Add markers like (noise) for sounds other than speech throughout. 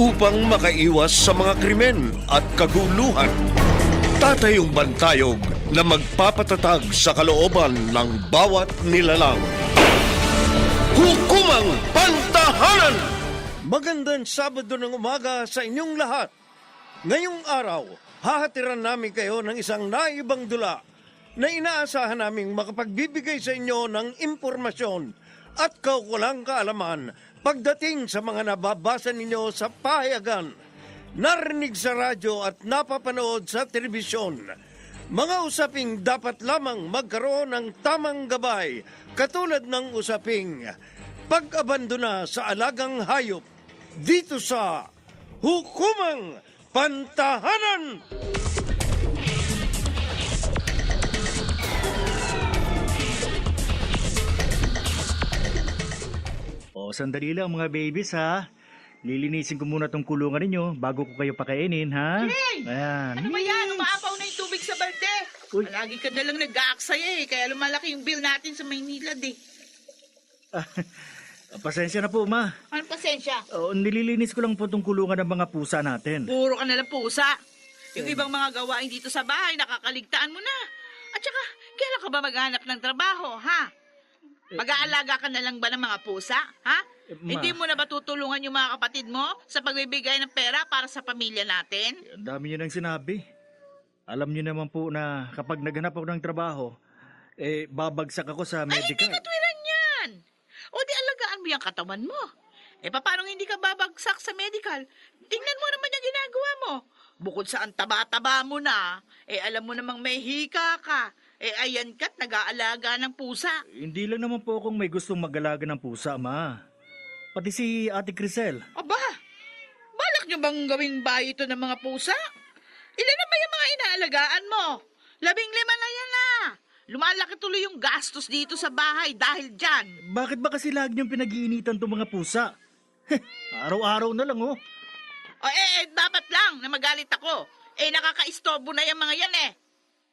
upang makaiwas sa mga krimen at kaguluhan. Tatayong bantayog na magpapatatag sa kalooban ng bawat nilalang. Hukumang Pantahanan! Magandang Sabado ng umaga sa inyong lahat. Ngayong araw, hahatiran namin kayo ng isang naibang dula na inaasahan naming makapagbibigay sa inyo ng impormasyon at kaukulang kaalaman pagdating sa mga nababasa ninyo sa pahayagan, narinig sa radyo at napapanood sa telebisyon. Mga usaping dapat lamang magkaroon ng tamang gabay katulad ng usaping pag-abandona sa alagang hayop dito sa Hukumang Pantahanan! O, sandali lang mga babies ha. Lilinisin ko muna tong kulungan ninyo bago ko kayo pakainin ha. Hey! Ayan. Ano ba yan? Umaapaw na yung tubig sa balde. Uy. Lagi ka na lang nag-aaksaya eh. Kaya lumalaki yung bill natin sa Maynila eh. Ah, (laughs) Pasensya na po ma. Ano pasensya? O, nililinis ko lang po tong kulungan ng mga pusa natin. Puro ka na lang pusa. Yung ibang mga gawain dito sa bahay, nakakaligtaan mo na. At saka, kailan ka ba maghanap ng trabaho, ha? Mag-aalaga ka na lang ba ng mga pusa, ha? Eh, ma. Hindi mo na ba tutulungan yung mga kapatid mo sa pagbibigay ng pera para sa pamilya natin? Ang dami nyo nang sinabi. Alam nyo naman po na kapag naghanap ako ng trabaho, eh, babagsak ako sa Ay, hindi medical. katwiran yan. O di alagaan mo yung katawan mo. Eh, paano hindi ka babagsak sa medical? Tingnan mo naman yung ginagawa mo. Bukod sa ang taba-taba mo na, eh alam mo namang may hika ka. Eh ayan ka't nag-aalaga ng pusa. Hindi lang naman po akong may gustong mag-alaga ng pusa, ma. Pati si Ate Crisel. Aba, balak nyo bang gawing bahay ito ng mga pusa? Ilan na ba yung mga inaalagaan mo? Labing lima na yan na. Lumalaki tuloy yung gastos dito sa bahay dahil dyan. Bakit ba kasi lagi niyong pinag-iinitan tong mga pusa? Heh, Araw-araw na lang, oh. O eh, eh, dapat lang na magalit ako. Eh, nakaka-istorbo na yung mga yan eh.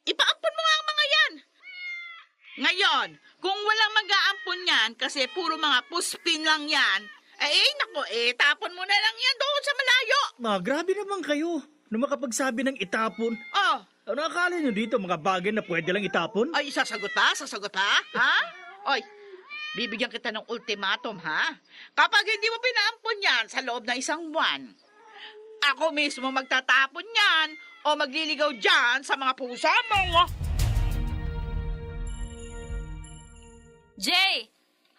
Ipaampon mo nga ang mga yan. Ngayon, kung walang mag-aampon yan, kasi puro mga puspin lang yan, eh, eh nako, eh, tapon mo na lang yan doon sa malayo. Ma, grabe naman kayo na makapagsabi ng itapon. Oh, Ano akala nyo dito, mga bagay na pwede lang itapon? ay, sasagot ha? Sasagot ha? Ha? Oy, bibigyan kita ng ultimatum, ha? Kapag hindi mo pinaampon yan sa loob ng isang buwan, ako mismo magtatapon yan o magliligaw dyan sa mga pusa mo. Jay!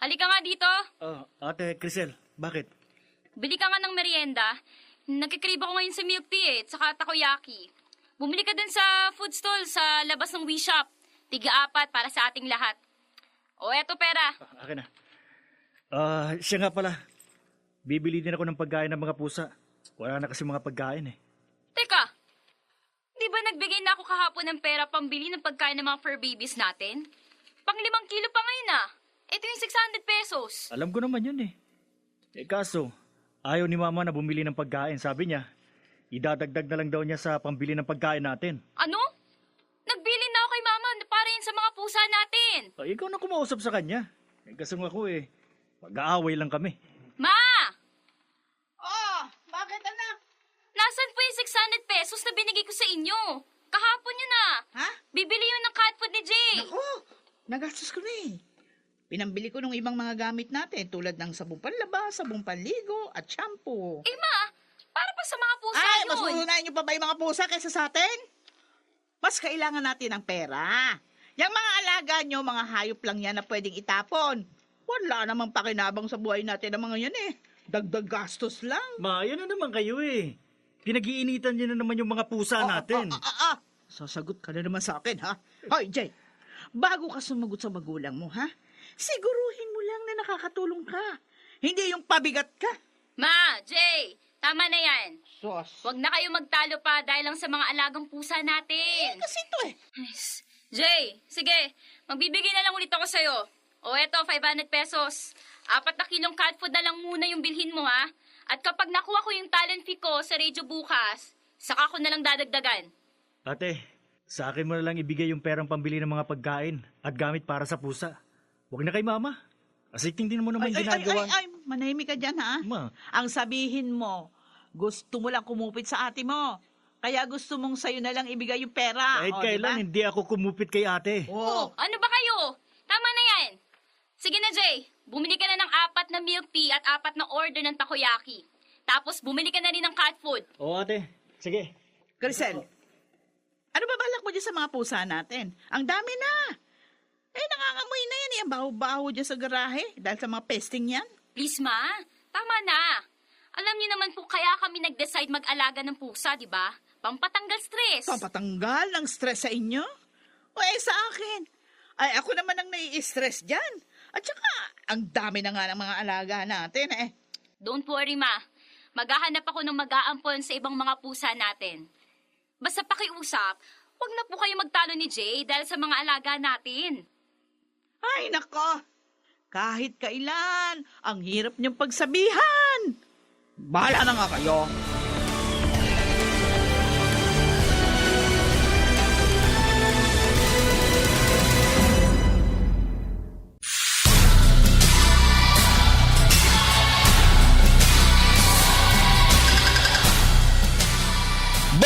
Halika nga dito. Ah, ate Crisel, bakit? Bili ka nga ng merienda. Nagkikrib ako ngayon sa milk tea eh, tsaka takoyaki. Bumili ka dun sa food stall sa labas ng We Shop. Tiga-apat para sa ating lahat. O, eto pera. Ah, akin na. Ah, siya nga pala. Bibili din ako ng pagkain ng mga pusa. Wala na kasi mga pagkain eh. Teka, di ba nagbigay na ako kahapon ng pera pambili ng pagkain ng mga fur babies natin? Pang limang kilo pa ngayon ah. Ito yung 600 pesos. Alam ko naman yun eh. Eh kaso, ayaw ni mama na bumili ng pagkain. Sabi niya, idadagdag na lang daw niya sa pambili ng pagkain natin. Ano? Nagbili na ako kay mama para yun sa mga pusa natin. Ah, ikaw na kumausap sa kanya. Eh, kasi nga ako eh, mag-aaway lang kami. Ma! Oh, bakit anak? Nasaan po yung 600 pesos na binigay ko sa inyo? Kahapon yun ah. Ha? Bibili yun ng cat food ni Jay. Ako, nagastos ko na eh. Pinambili ko ng ibang mga gamit natin tulad ng sabong panlaba, sabong panligo at shampoo. Eh ma, para pa sa mga pusa Ay, yun. mas uunahin niyo pa ba yung mga pusa kaysa sa atin? Mas kailangan natin ng pera. Yung mga alaga niyo, mga hayop lang yan na pwedeng itapon. Wala namang pakinabang sa buhay natin ng mga yan eh. Dagdag gastos lang. Ma, yan na naman kayo eh. Pinag-iinitan niyo na naman yung mga pusa natin. Ah, ah, ah, ah. Sasagot ka na naman sa akin, ha? Hoy, Jay, bago ka sumagot sa magulang mo, ha? Siguruhin mo lang na nakakatulong ka. Hindi yung pabigat ka. Ma, Jay, Tama na yan. Sos. Huwag na kayo magtalo pa dahil lang sa mga alagang pusa natin. Kasi ito eh. Yes. Jay, sige, magbibigay na lang ulit ako sa'yo. O eto, 500 pesos. Apat na kilong cat food na lang muna yung bilhin mo, ha? At kapag nakuha ko yung talent fee ko sa radio bukas, saka ko na lang dadagdagan. Ate, sa akin mo na lang ibigay yung perang pambili ng mga pagkain at gamit para sa pusa. Huwag na kay mama. Kasi tingnan mo naman Ay, ay, ay, ginagawa. ay, ay, manahimik ka dyan ha. Ma, Ang sabihin mo, gusto mo lang kumupit sa ate mo. Kaya gusto mong sa'yo na lang ibigay yung pera. kahit O, kailan diba? hindi ako kumupit kay ate. Oh, ano ba kayo? Tama na yan. Sige na, Jay. Bumili ka na ng apat na milk tea at apat na order ng takoyaki. Tapos bumili ka na rin ng cat food. Oo ate, sige. Grisel, ano ba balak mo dyan sa mga pusa natin? Ang dami na. Eh, nangangamoy na yan. eh. Ang baho-baho dyan sa garahe. Dahil sa mga pesting yan. Please, ma. Tama na. Alam niyo naman po kaya kami nag-decide mag-alaga ng pusa, di ba? Pampatanggal stress. Pampatanggal ng stress sa inyo? O eh, sa akin. Ay, ako naman ang nai-stress dyan. At saka, ang dami na nga ng mga alaga natin eh. Don't worry, ma. Maghahanap ako ng mag-aampon sa ibang mga pusa natin. Basta pakiusap, huwag na po kayo magtalo ni Jay dahil sa mga alaga natin. Ay, nako. Kahit kailan, ang hirap niyong pagsabihan. Bahala na nga kayo.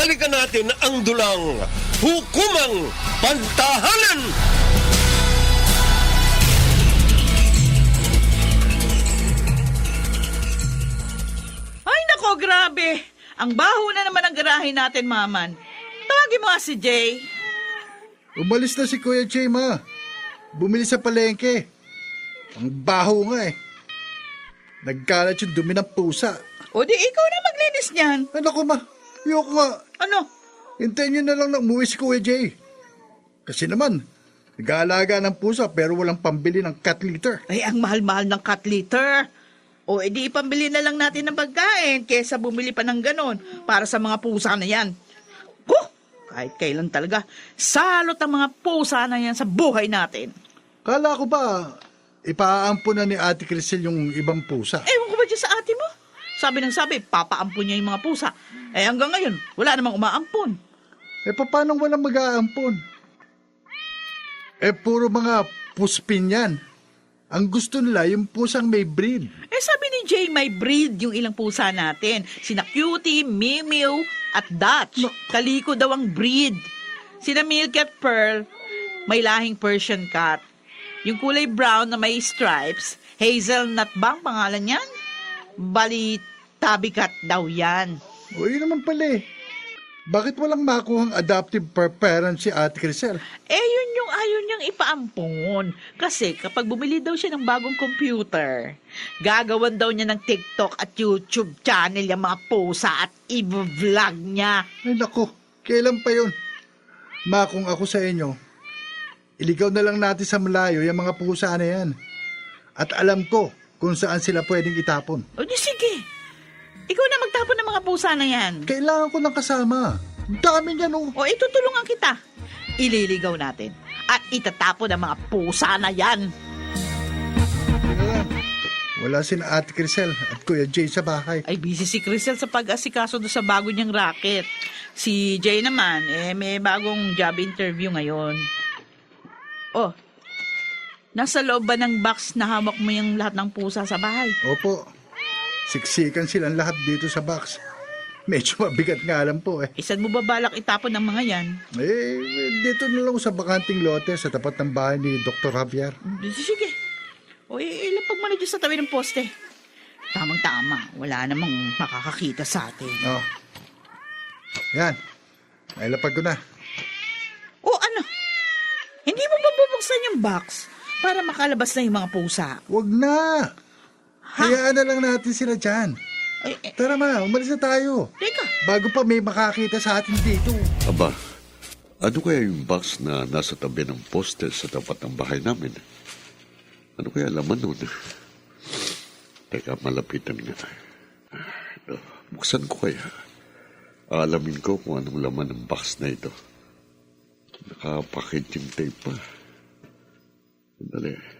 Balikan natin ang dulang hukumang pantahanan. Ay, nako, grabe. Ang baho na naman ang garahe natin, Maman. Tawagin mo nga si Jay. Umalis na si Kuya Jay, ma. Bumili sa palengke. Ang baho nga eh. Nagkalat yung dumi ng pusa. O di ikaw na maglinis niyan. Ano ko ma? Ayoko nga. Ano? Hintayin nyo na lang na umuwi si Kuya Jay. Kasi naman, nag-aalaga ng pusa pero walang pambili ng cat litter. Ay, ang mahal-mahal ng cat litter. O edi ipambili na lang natin ng pagkain kesa bumili pa ng ganon para sa mga pusa na yan. Ko, kahit kailan talaga, salot ang mga pusa na yan sa buhay natin. Kala ko ba, ipaaampo na ni Ate Crisel yung ibang pusa. Ewan ko ba dyan sa ate mo? Sabi ng sabi, papaampon niya yung mga pusa. Eh hanggang ngayon, wala namang umaampon. Eh paano walang mag-aampon? Eh puro mga puspin yan. Ang gusto nila yung pusang may breed. Eh sabi ni Jay, may breed yung ilang pusa natin. Sina Cutie, Mew Mew, at Dutch. Kaliko daw ang breed. Sina Milky at Pearl, may lahing Persian cat. Yung kulay brown na may stripes, hazelnut bang pangalan yan? Bali, tabby cat daw yan. O yun naman pala eh. Bakit walang makuhang adoptive per parent si Ate Crisel? Eh, yun yung ayaw niyang ipaampon. Kasi kapag bumili daw siya ng bagong computer, gagawan daw niya ng TikTok at YouTube channel yung mga pusa at i-vlog niya. Ay nako, kailan pa yun? Ma, kung ako sa inyo, iligaw na lang natin sa malayo yung mga pusa na yan. At alam ko kung saan sila pwedeng itapon. O di sige. Ikaw na magtapon ng mga pusa na yan. Kailangan ko ng kasama. Dami niyan oh. O itutulungan kita. Ililigaw natin. At itatapon ang mga pusa na yan. Teka lang. Wala si Ate Crisel at Kuya Jay sa bahay. Ay, busy si Crisel sa pag-asikaso doon sa bago niyang racket. Si Jay naman, eh, may bagong job interview ngayon. Oh, nasa loob ba ng box na hawak mo yung lahat ng pusa sa bahay? Opo, siksikan silang lahat dito sa box. Medyo mabigat nga alam po eh. Isan mo ba balak itapon ng mga yan? Eh, dito na lang sa bakanting lote sa tapat ng bahay ni Dr. Javier. Di- Sige. O, ilapag mo na dyan sa tabi ng poste. Tamang-tama. Wala namang makakakita sa atin. Oh. Yan. Nailapag ko na. O ano? Hindi mo ba bubuksan yung box para makalabas na yung mga pusa? Wag na. Hayaan na lang natin sila dyan. Ay, eh, Tara ma, umalis na tayo. teka. Bago pa may makakita sa atin dito. Aba, ano kaya yung box na nasa tabi ng poste sa tapat ng bahay namin? Ano kaya laman nun? Teka, malapitan nga. Ito, Buksan ko kaya. Alamin ko kung anong laman ng box na ito. Nakapakit yung tape pa. Sandali.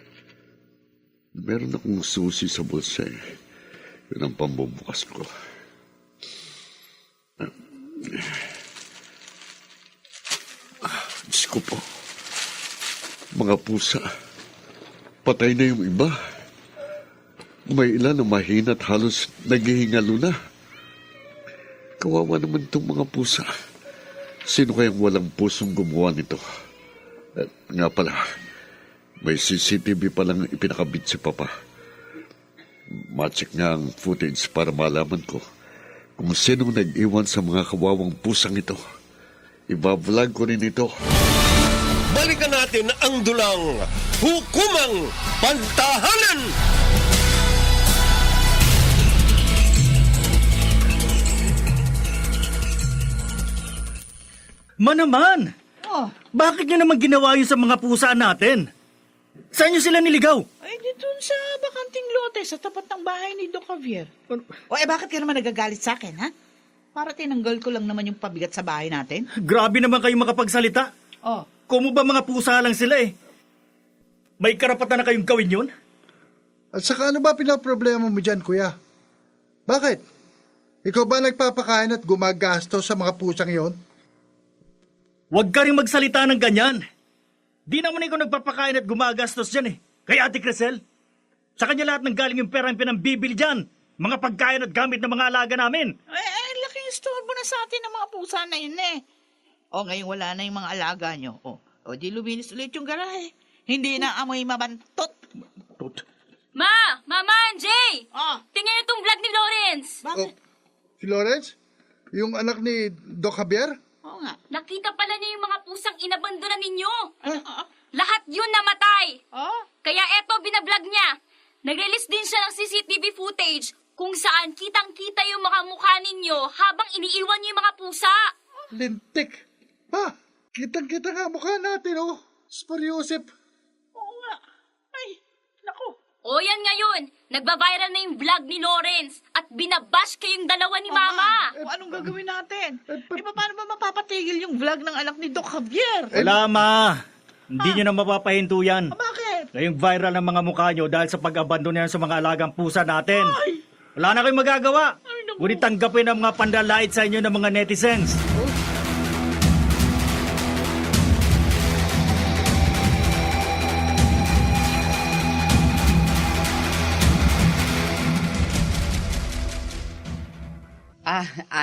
Meron akong susi sa bulsa eh. Yun ang pambubukas ko. Ah, Diyos ko po. Mga pusa. Patay na yung iba. May ilan na mahina at halos naghihingalo na. Kawawa naman itong mga pusa. Sino kayang walang pusong gumawa nito? At nga pala, may CCTV palang ipinakabit si Papa. Macheck nga ang footage para malaman ko kung sino nag-iwan sa mga kawawang pusang ito. Iba-vlog ko rin ito. Balikan natin ang dulang hukumang pantahanan! Manaman! Oh, Bakit nyo naman ginawa yun sa mga pusa natin? Saan nyo sila niligaw? ay di dun sa bakanting lote sa tapat ng bahay ni Doc Javier. O eh bakit ka naman nagagalit sa akin, ha? Para tinanggal ko lang naman yung pabigat sa bahay natin. Grabe naman kayo makapagsalita. Oh, Kumo ba mga pusa lang sila eh? May karapatan na kayong gawin yun? At saka ano ba pinaproblema mo dyan, kuya? Bakit? Ikaw ba nagpapakain at gumagasto sa mga pusang yon? Huwag ka rin magsalita ng ganyan. Di naman ikaw nagpapakain at gumagastos dyan eh. Kaya Ate Crisel, sa kanya lahat ng galing yung pera ang pinambibili dyan. Mga pagkain at gamit ng mga alaga namin. eh, eh laking istorbo na sa atin ng mga pusa na yun eh. O ngayon wala na yung mga alaga nyo. O, o di luminis ulit yung garahe. Hindi na amoy mabantot. Tut. Ma! Mama! Jay! Oh, Tingnan niyo tong vlog ni Lawrence! bakit? Oh, si Lawrence? Yung anak ni Doc Javier? Oo nga. Nakita pala niya yung mga pusang inabandonan ninyo. Ah, ah, Lahat yun namatay. ah. Kaya eto, binablog niya. Nag-release din siya ng CCTV footage kung saan kitang-kita yung mga mukha ninyo habang iniiwan niyo yung mga pusa. Lintik. Pa, kitang-kita nga mukha natin, oh. Sporyosip. Oo nga. Ay, naku. O yan ngayon, nagba-viral na yung vlog ni Lawrence binabash kayong dalawa ni Mama. O, anong gagawin natin? Eh, paano ba mapapatigil yung vlog ng anak ni Doc Javier? Wala ma. Hindi nyo na mapapahinto yan. Bakit? Ngayong viral ng mga mukha nyo dahil sa pag-abandon yan sa mga alagang pusa natin. Wala na kayong magagawa. Ngunit tanggapin ang mga pandalait sa inyo ng mga netizens.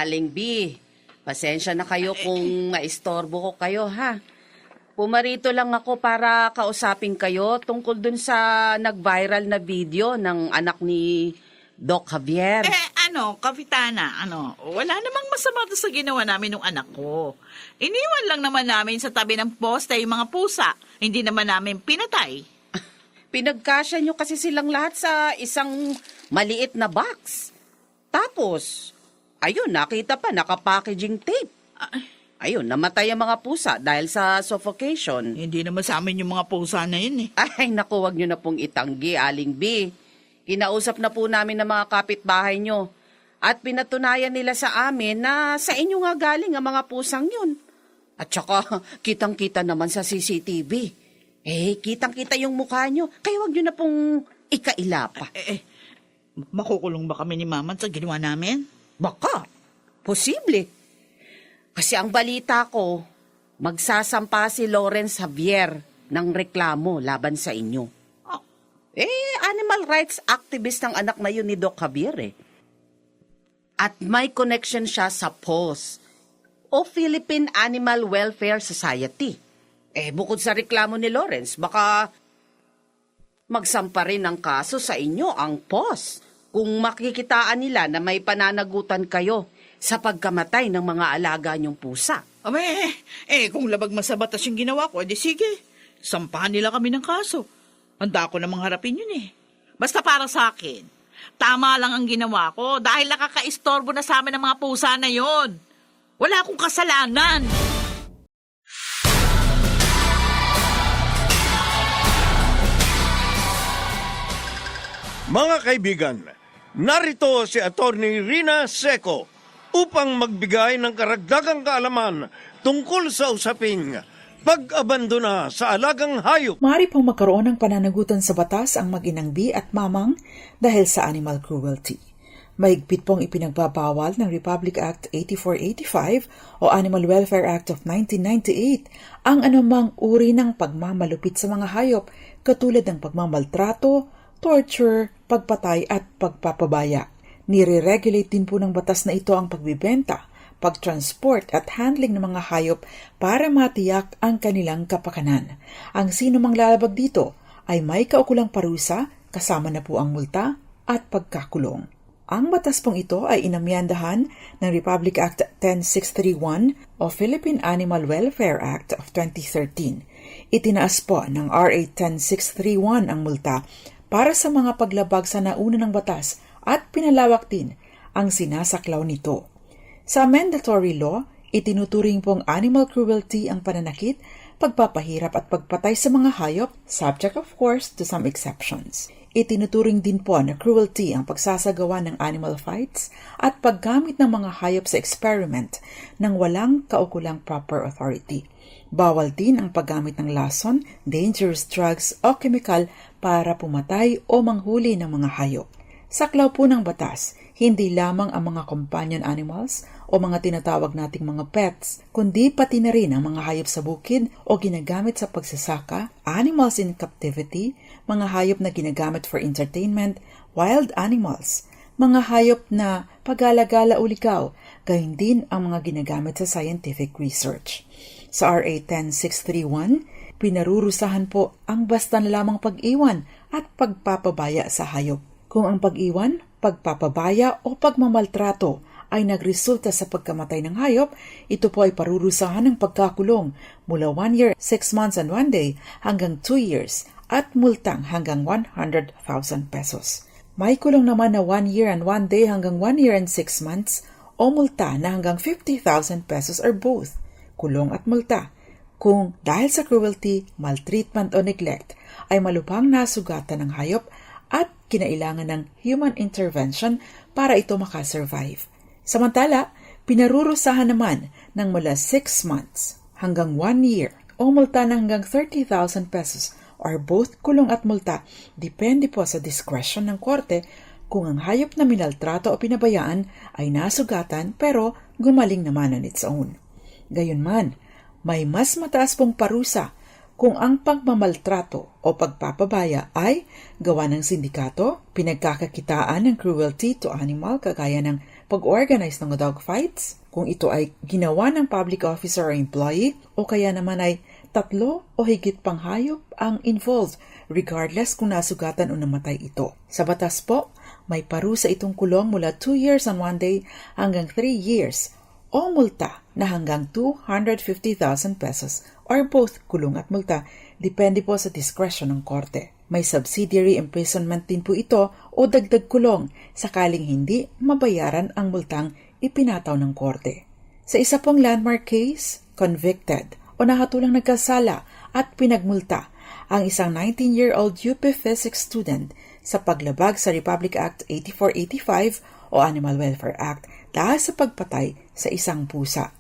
Aling B, pasensya na kayo kung maistorbo ko kayo, ha? Pumarito lang ako para kausapin kayo tungkol dun sa nag-viral na video ng anak ni Doc Javier. Eh, ano, kapitana, ano, wala namang masama doon sa ginawa namin ng anak ko. Iniwan lang naman namin sa tabi ng poste yung mga pusa. Hindi naman namin pinatay. (laughs) Pinagkasya nyo kasi silang lahat sa isang maliit na box. Tapos, ayun, nakita pa, naka-packaging tape. Ayun, namatay ang mga pusa dahil sa suffocation. Hindi naman sa amin yung mga pusa na yun eh. Ay, naku, wag nyo na pong itanggi, Aling B. Kinausap na po namin ng mga kapitbahay nyo. At pinatunayan nila sa amin na sa inyo nga galing ang mga pusang yun. At saka, (laughs) kitang-kita naman sa CCTV. Eh, kitang-kita yung mukha nyo. Kaya wag nyo na pong ikailapa. Eh, eh, makukulong ba kami ni Mama sa ginawa namin? Baka. Posible. Kasi ang balita ko, magsasampa si Lawrence Javier ng reklamo laban sa inyo. Oh, Eh, animal rights activist ng anak na yun ni Doc Javier eh. At may connection siya sa POS o Philippine Animal Welfare Society. Eh, bukod sa reklamo ni Lawrence, baka magsampa rin ng kaso sa inyo ang POS kung makikitaan nila na may pananagutan kayo sa pagkamatay ng mga alaga niyong pusa. Abe, eh, kung labag masabatas yung ginawa ko, edi sige. Sampahan nila kami ng kaso. Handa ko namang harapin yun eh. Basta para sa akin, tama lang ang ginawa ko dahil nakakaistorbo na sa amin ang mga pusa na yon. Wala akong kasalanan. Mga kaibigan, narito si Attorney Rina Seco upang magbigay ng karagdagang kaalaman tungkol sa usaping pag-abandona sa alagang hayop. Maaari pong magkaroon ng pananagutan sa batas ang mag-inang bi at mamang dahil sa animal cruelty. Mahigpit pong ipinagbabawal ng Republic Act 8485 o Animal Welfare Act of 1998 ang anumang uri ng pagmamalupit sa mga hayop katulad ng pagmamaltrato, torture, pagpatay at pagpapabaya. Nire-regulate din po ng batas na ito ang pagbibenta, pagtransport at handling ng mga hayop para matiyak ang kanilang kapakanan. Ang sino mang lalabag dito ay may kaukulang parusa kasama na po ang multa at pagkakulong. Ang batas pong ito ay inamyandahan ng Republic Act 10631 o Philippine Animal Welfare Act of 2013. Itinaas po ng RA 10631 ang multa para sa mga paglabag sa nauna ng batas at pinalawak din ang sinasaklaw nito. Sa mandatory law, itinuturing pong animal cruelty ang pananakit, pagpapahirap at pagpatay sa mga hayop, subject of course to some exceptions. Itinuturing din po na cruelty ang pagsasagawa ng animal fights at paggamit ng mga hayop sa experiment ng walang kaukulang proper authority. Bawal din ang paggamit ng lason, dangerous drugs o chemical para pumatay o manghuli ng mga hayop. Saklaw po ng batas, hindi lamang ang mga companion animals o mga tinatawag nating mga pets, kundi pati na rin ang mga hayop sa bukid o ginagamit sa pagsasaka, animals in captivity, mga hayop na ginagamit for entertainment, wild animals, mga hayop na pag-alagala o ligaw, gayon din ang mga ginagamit sa scientific research. Sa RA 10631, pinarurusahan po ang basta na lamang pag-iwan at pagpapabaya sa hayop. Kung ang pag-iwan, pagpapabaya o pagmamaltrato ay nagresulta sa pagkamatay ng hayop, ito po ay parurusahan ng pagkakulong mula 1 year, 6 months and 1 day hanggang 2 years at multang hanggang 100,000 pesos. May kulong naman na 1 year and 1 day hanggang 1 year and 6 months o multa na hanggang 50,000 pesos or both, kulong at multa. Kung dahil sa cruelty, maltreatment o neglect ay malupang nasugatan ng hayop at kinailangan ng human intervention para ito makasurvive. Samantala, pinarurusahan naman ng mula 6 months hanggang 1 year o multa na hanggang 30,000 pesos or both kulong at multa depende po sa discretion ng korte kung ang hayop na minaltrato o pinabayaan ay nasugatan pero gumaling naman on its own. Gayunman, may mas mataas pong parusa kung ang pagmamaltrato o pagpapabaya ay gawa ng sindikato, pinagkakakitaan ng cruelty to animal kagaya ng pag-organize ng dog fights, kung ito ay ginawa ng public officer or employee, o kaya naman ay tatlo o higit pang hayop ang involved regardless kung nasugatan o namatay ito. Sa batas po, may parusa itong kulong mula 2 years and 1 day hanggang 3 years o multa na hanggang 250,000 pesos or both kulong at multa depende po sa discretion ng korte. May subsidiary imprisonment din po ito o dagdag kulong sakaling hindi mabayaran ang multang ipinataw ng korte. Sa isa pong landmark case, convicted o nakatulang nagkasala at pinagmulta ang isang 19-year-old UP Physics student sa paglabag sa Republic Act 8485 o Animal Welfare Act dahil sa pagpatay sa isang pusa.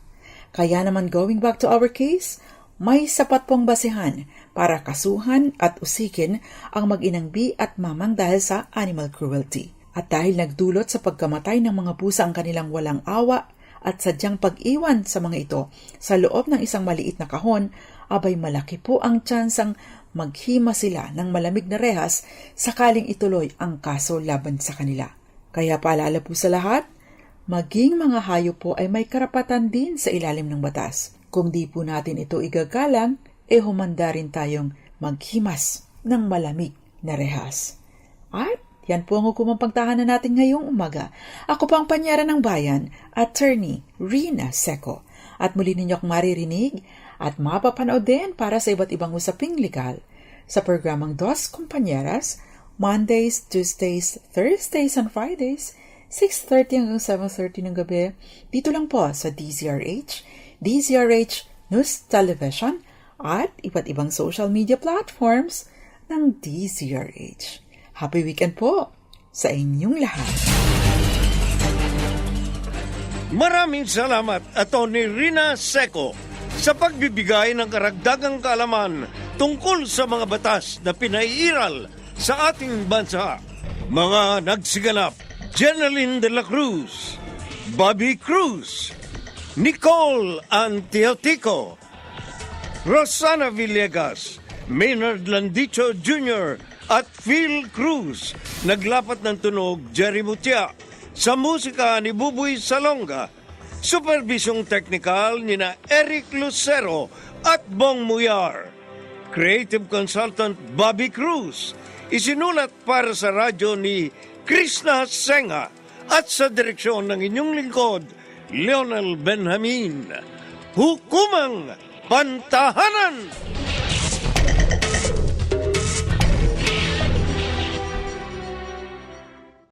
Kaya naman going back to our case, may sapat pong basehan para kasuhan at usikin ang mag-inang bi at mamang dahil sa animal cruelty. At dahil nagdulot sa pagkamatay ng mga pusa ang kanilang walang awa at sadyang pag-iwan sa mga ito sa loob ng isang maliit na kahon, abay malaki po ang tsansang maghima sila ng malamig na rehas sakaling ituloy ang kaso laban sa kanila. Kaya paalala po sa lahat, maging mga hayop po ay may karapatan din sa ilalim ng batas. Kung di po natin ito igagalang, e humanda rin tayong maghimas ng malamig na rehas. At yan po ang hukumang pagtahanan natin ngayong umaga. Ako po ang panyara ng bayan, Attorney Rina Seco. At muli ninyo akong maririnig at mapapanood din para sa iba't ibang usaping legal sa programang Dos Compañeras, Mondays, Tuesdays, Thursdays, and Fridays, 6.30 hanggang 7.30 ng gabi, dito lang po sa DZRH, DZRH News Television, at iba't ibang social media platforms ng DZRH. Happy weekend po! sa inyong lahat. Maraming salamat, Atty. Rina Seco, sa pagbibigay ng karagdagang kaalaman tungkol sa mga batas na pinaiiral sa ating bansa. Mga nagsiganap, Jeneline de la Cruz, Bobby Cruz, Nicole Antiotico, Rosana Villegas, Maynard Landicho Jr. at Phil Cruz. Naglapat ng tunog Jerry Mutia. Sa musika ni Buboy Salonga. Supervisyong teknikal ni na Eric Lucero at Bong Muyar. Creative Consultant Bobby Cruz. Isinulat para sa radyo ni Krishna Senga at sa direksyon ng inyong lingkod, Leonel Benjamin. Hukumang Pantahanan!